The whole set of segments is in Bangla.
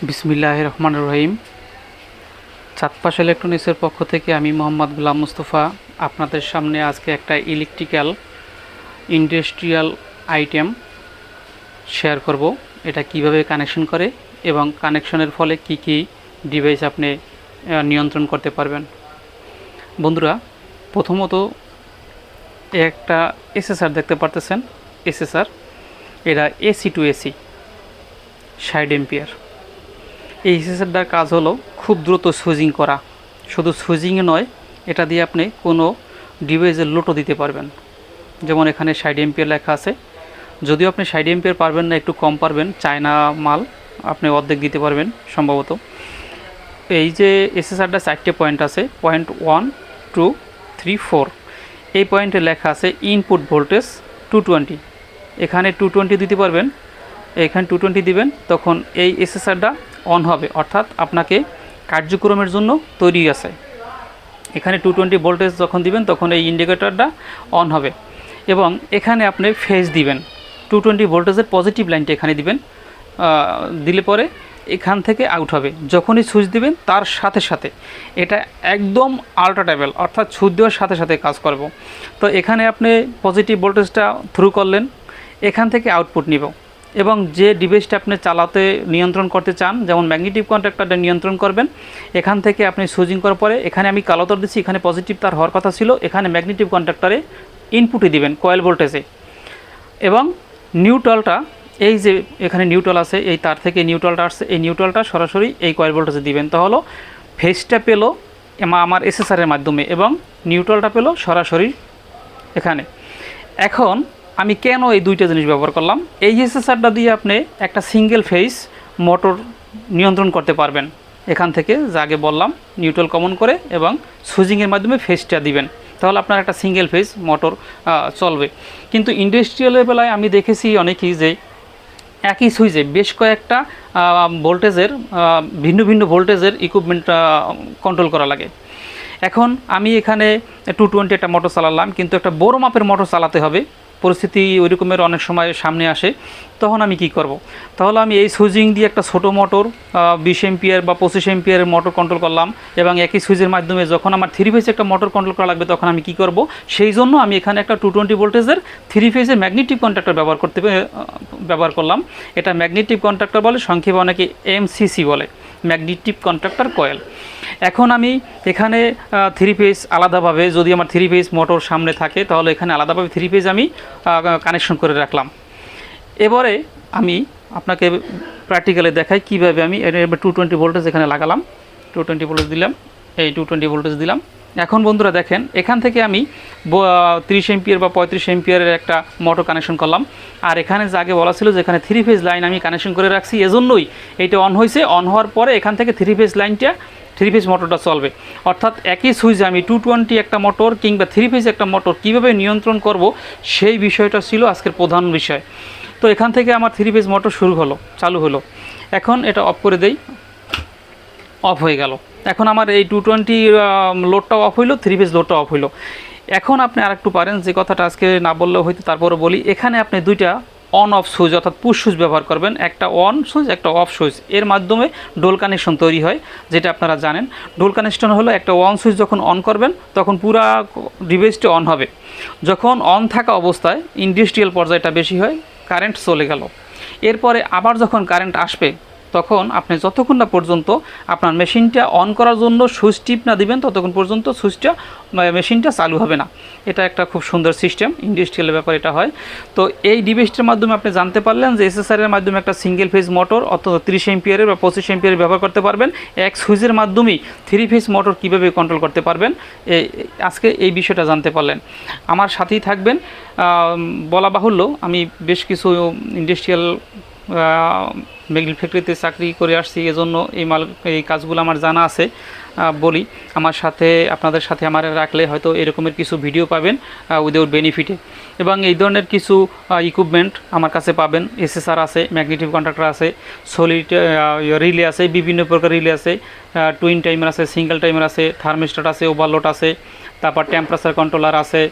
বিসমিল্লাহ রহমান রহিম চাঁদপাশ ইলেকট্রনিক্সের পক্ষ থেকে আমি মোহাম্মদ গুলাম মুস্তফা আপনাদের সামনে আজকে একটা ইলেকট্রিক্যাল, ইন্ডাস্ট্রিয়াল আইটেম শেয়ার করব। এটা কীভাবে কানেকশন করে এবং কানেকশনের ফলে কি কি ডিভাইস আপনি নিয়ন্ত্রণ করতে পারবেন। বন্ধুরা, প্রথমত একটা এসএসআর দেখতে পারতেছেন। এসএসআর, এটা এসি টু এসি, ষাট এম্পিয়ার। এই হিসেবটার কাজ হলো খুব দ্রুত সুইজিং করা। শুধু সুইজিংয়ে নয়, এটা দিয়ে আপনি কোনো ডিভাইসের লোটো দিতে পারবেন। যেমন এখানে ষাট এম্পিয়ার লেখা আছে। যদিও আপনি ষাট এম্পিয়ার পারবেন না, একটু কম পারবেন। চায়না মাল আপনি অর্ধেক দিতে পারবেন সম্ভবত। এই যে এসএসআরটা চারটে পয়েন্ট আছে, point one, two, three, four. এই পয়েন্টে লেখা আছে ইনপুট ভোল্টেজ টু টোয়েন্টি। এখানে টু টোয়েন্টি দিতে পারবেন। এখানে টু টোয়েন্টি দিবেন, তখন এই এসএসআরটা অন হবে, অর্থাৎ আপনাকে কার্যক্রমের জন্য তৈরি আছে। এখানে টু টোয়েন্টি ভোল্টেজ যখন দিবেন, তখন এই ইন্ডিকেটরটা অন হবে এবং এখানে আপনি ফেজ দিবেন। টু টোয়েন্টি ভোল্টেজের পজিটিভ লাইনটা এখানে দিবেন দিলে পরে এখান থেকে আউট হবে। যখনই সুইচ দিবেন, তার সাথে সাথে এটা একদম আল্ট্রাটেবল অর্থাৎ সুইচ দেওয়ার সাথে সাথে কাজ করব। তো এখানে আপনি পজিটিভ ভোল্টেজটা থ্রু করলেন, এখান থেকে আউটপুট নিব। এবং যে ডিভাইসটা আপনি চালাতে নিয়ন্ত্রণ করতে চান, যেমন ম্যাগনেটিভ কন্ট্রাক্টরটা নিয়ন্ত্রণ করবেন, এখান থেকে আপনি সুইচিং করার পরে এখানে আমি কালো তার দিচ্ছি, এখানে পজিটিভ তার হওয়ার কথা ছিল, এখানে ম্যাগনেটিভ কন্ট্রাক্টরে ইনপুটই দিবেন কয়েল ভোল্টেজে এবং নিউট্রালটা এই যে এখানে নিউট্রাল আছে, এই তার থেকে নিউট্রালটা আসছে, এই নিউট্রালটা সরাসরি এই কয়েল ভোল্টেজে দিবেন। তাহলে ফেসটা পেল আমার এসএসআরের মাধ্যমে এবং নিউট্রালটা পেল সরাসরি এখানে। এখন আমি কেন এই দুইটা জিনিস ব্যবহার করলাম? এই এসএসআরটা দিয়ে আপনি একটা সিঙ্গেল ফেস মোটর নিয়ন্ত্রণ করতে পারবেন। এখান থেকে যা আগে বললাম নিউট্রাল কমন করে এবং সুইজিংয়ের মাধ্যমে ফেসটা দিবেন। তাহলে আপনার একটা সিঙ্গেল ফেস মোটর চলবে। কিন্তু ইন্ডাস্ট্রিয়ালের বেলায় আমি দেখেছি অনেকেই যে একই সুইচে বেশ কয়েকটা ভোল্টেজের ভিন্ন ভিন্ন ভোল্টেজের ইকুইপমেন্ট কন্ট্রোল করা লাগে। এখন আমি এখানে টু টোয়েন্টি একটা মোটর চালালাম, কিন্তু একটা বড় মাপের মোটর চালাতে হবে। পরিস্থিতি ওই রকমের অনেক সময় সামনে আসে, তখন আমি কি করব। তাহলে আমি এই সুইচিং দিয়ে একটা ছোট মোটর বিশ এমপিয়ার বা পঁচিশ এমপিয়ারের মোটর কন্ট্রোল করলাম এবং একই সুইচের মাধ্যমে যখন আমার থ্রি ফেজ একটা মোটর কন্ট্রোল করা লাগবে তখন আমি কি করব? সেই জন্য আমি এখানে একটা টু টোয়েন্টি ভোল্টেজের থ্রি ফেজের ম্যাগনেটিক কন্ট্রাক্টর ব্যবহার করতে ব্যবহার করলাম। এটা ম্যাগনেটিক কন্ট্রাক্টর বলে, সংক্ষেপে অনেকে এমসিসি বলে ম্যাগনেটিক কন্ট্রাক্টর কয়েল এখন আমি এখানে থ্রি পেজ আলাদাভাবে, যদি আমার থ্রি পেজ মোটর সামনে থাকে, তাহলে এখানে আলাদাভাবে থ্রি পেজ আমি কানেকশন করে রাখলাম। এবারে আমি আপনাকে প্র্যাকটিক্যালি দেখাই কীভাবে আমি টু টোয়েন্টি ভোল্টেজ এখানে লাগালাম। টু টোয়েন্টি ভোল্টেজ দিলাম, এই টু টোয়েন্টি ভোল্টেজ দিলাম। এখন বন্ধুরা দেখেন, এখান থেকে আমি তিরিশ এমপিয়ার বা পঁয়ত্রিশ এমপিয়ারের একটা মোটর কানেকশন করলাম। আর এখানে যে আগে বলা ছিল যে এখানে থ্রি ফেজ লাইন আমি কানেকশন করে রাখছি, এজন্যই এইটা অন হয়েছে। অন হওয়ার পরে এখান থেকে থ্রি ফেজ লাইনটা থ্রি ফেজ মোটরটা চলবে। অর্থাৎ একই সুইচে আমি টু টোয়েন্টি একটা মোটর কিংবা থ্রি ফেজ একটা মোটর কীভাবে নিয়ন্ত্রণ করব, সেই বিষয়টা ছিল আজকের প্রধান বিষয়। তো এখান থেকে আমার থ্রি ফেজ মোটর শুরু হলো, চালু হলো। এখন এটা অফ করে দেই। অফ হয়ে গেল। এখন আমার এই টু টোয়েন্টি লোডটাও অফ হইল, থ্রি ফেজ লোডটা অফ হইল। এখন আপনি আরেকটু পারেন, যে কথাটা আজকে না বললেও হয়তো তারপরে বলি। এখানে আপনি দুইটা অন অফ সুইচ অর্থাৎ পুশ সুইচ ব্যবহার করবেন। একটা অন সুইচ একটা অফ সুইচ এর মাধ্যমে ডোল কানেকশন তৈরি হয়, যেটা আপনারা জানেন। ডোল কানেকশন হলো একটা অন সুইচ যখন অন করবেন, তখন পুরা ডিভাইসটি অন হবে। যখন অন থাকা অবস্থায় ইন্ডাস্ট্রিয়াল পর্যায়টা বেশি হয় কারেন্ট চলে গেল। এরপরে আবার যখন কারেন্ট আসবে তখন আপনি যতক্ষণ না পর্যন্ত আপনার মেশিনটা অন করার জন্য সুইচ টিপ না দিবেন, ততক্ষণ পর্যন্ত সুইচটা মেশিনটা চালু হবে না। এটা একটা খুব সুন্দর সিস্টেম ইন্ডাস্ট্রিয়ালের ব্যাপার এটা হয়। তো এই ডিভাইসটার মাধ্যমে আপনি জানতে পারলেন যে এসএসআরের মাধ্যমে একটা সিঙ্গেল ফেজ মোটর অথবা তিরিশ এমপিয়ারের বা পঁচিশ এমপিয়ারের ব্যবহার করতে পারবেন। এক সুইচের মাধ্যমেই থ্রি ফেজ মোটর কীভাবে কন্ট্রোল করতে পারবেন আজকে এই বিষয়টা জানতে পারলেন। আমার সাথেই থাকবেন। বলা বাহুল্য, আমি বেশ কিছু ইন্ডাস্ট্রিয়াল মেগিল ফ্যাক্টরিতে চাকরি করে আসছি, এজন্য এই মাল, এই কাজগুলো আমার জানা আছে। বলি, আমার সাথে, আপনাদের সাথে আমার রাখলে হয়তো এরকমের কিছু ভিডিও পাবেন উইদাউট বেনিফিটে এবং এই ধরনের কিছু ইকুইপমেন্ট আমার কাছে পাবেন। এসএসআর আছে ম্যাগনেটিভ কন্ট্রাক্টর আছে সলিড রিলে আছে, বিভিন্ন প্রকার রিলে আছে টুইন টাইমার আছে সিঙ্গেল টাইমার আছে থার্মিস্টার আছে ওভারলোড আছে, তারপর টেম্পারেচার কন্ট্রোলার আছে,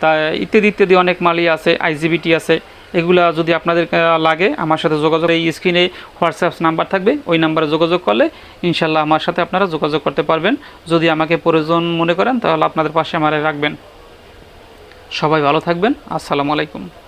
তা ইত্যাদি ইত্যাদি অনেক মালই আছে আইজিবিটি আছে। এগুলা যদি আপনাদের লাগে, আমার সাথে যোগাযোগ এই স্ক্রিনে হোয়াটসঅ্যাপ নাম্বার থাকবে, ওই নাম্বারে যোগাযোগ করলে ইনশাল্লাহ আমার সাথে আপনারা যোগাযোগ করতে পারবেন। যদি আমাকে প্রয়োজন মনে করেন, তাহলে আপনাদের পাশে আমারে রাখবেন। সবাই ভালো থাকবেন। আসসালামু আলাইকুম।